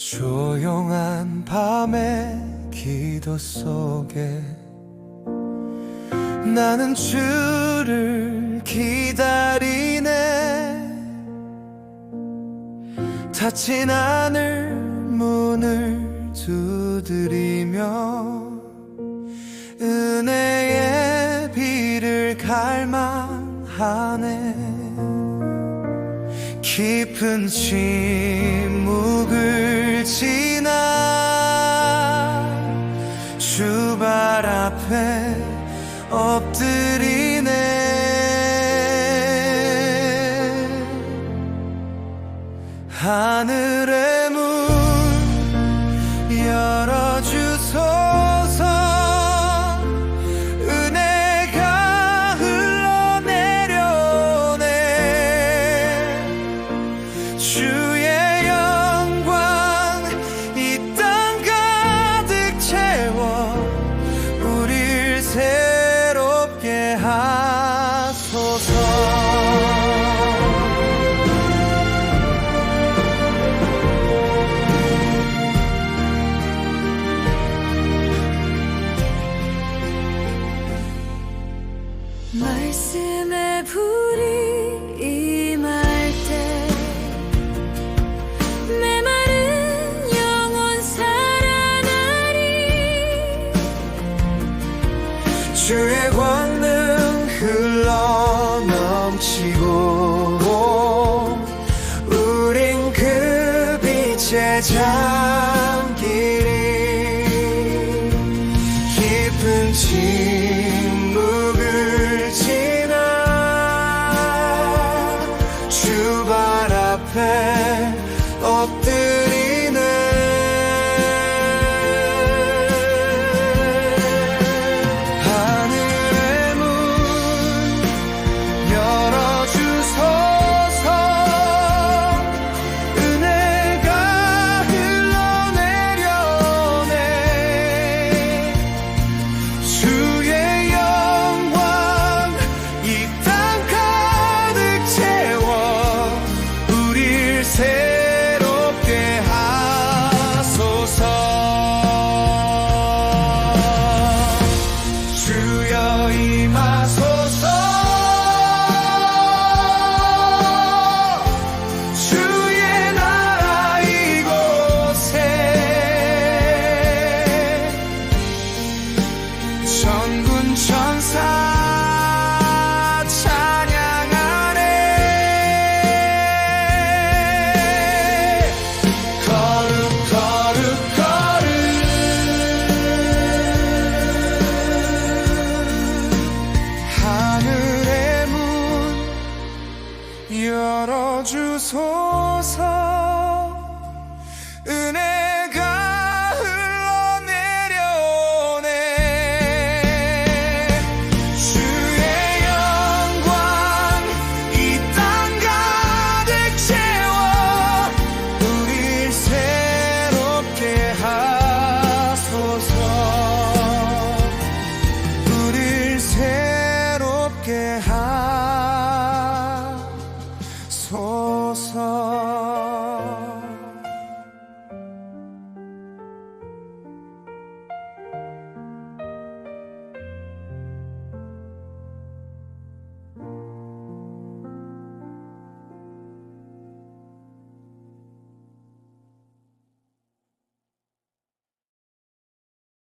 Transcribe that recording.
조용한 밤의 기도 속에 나는 주를 기다리네. 닫힌 하늘 문을 두드리며 은혜의 비를 갈망하네 깊은 침묵을 지나 주발 앞에 엎드리네. 하늘의 문 말씀의 불이 임할 때 내 말은 영원 살아나리. 주의 권능 흘러 넘치고 우린 그 빛에 잠기리 깊은 지 주발 앞에 새롭게 하소서. 주여 주소서.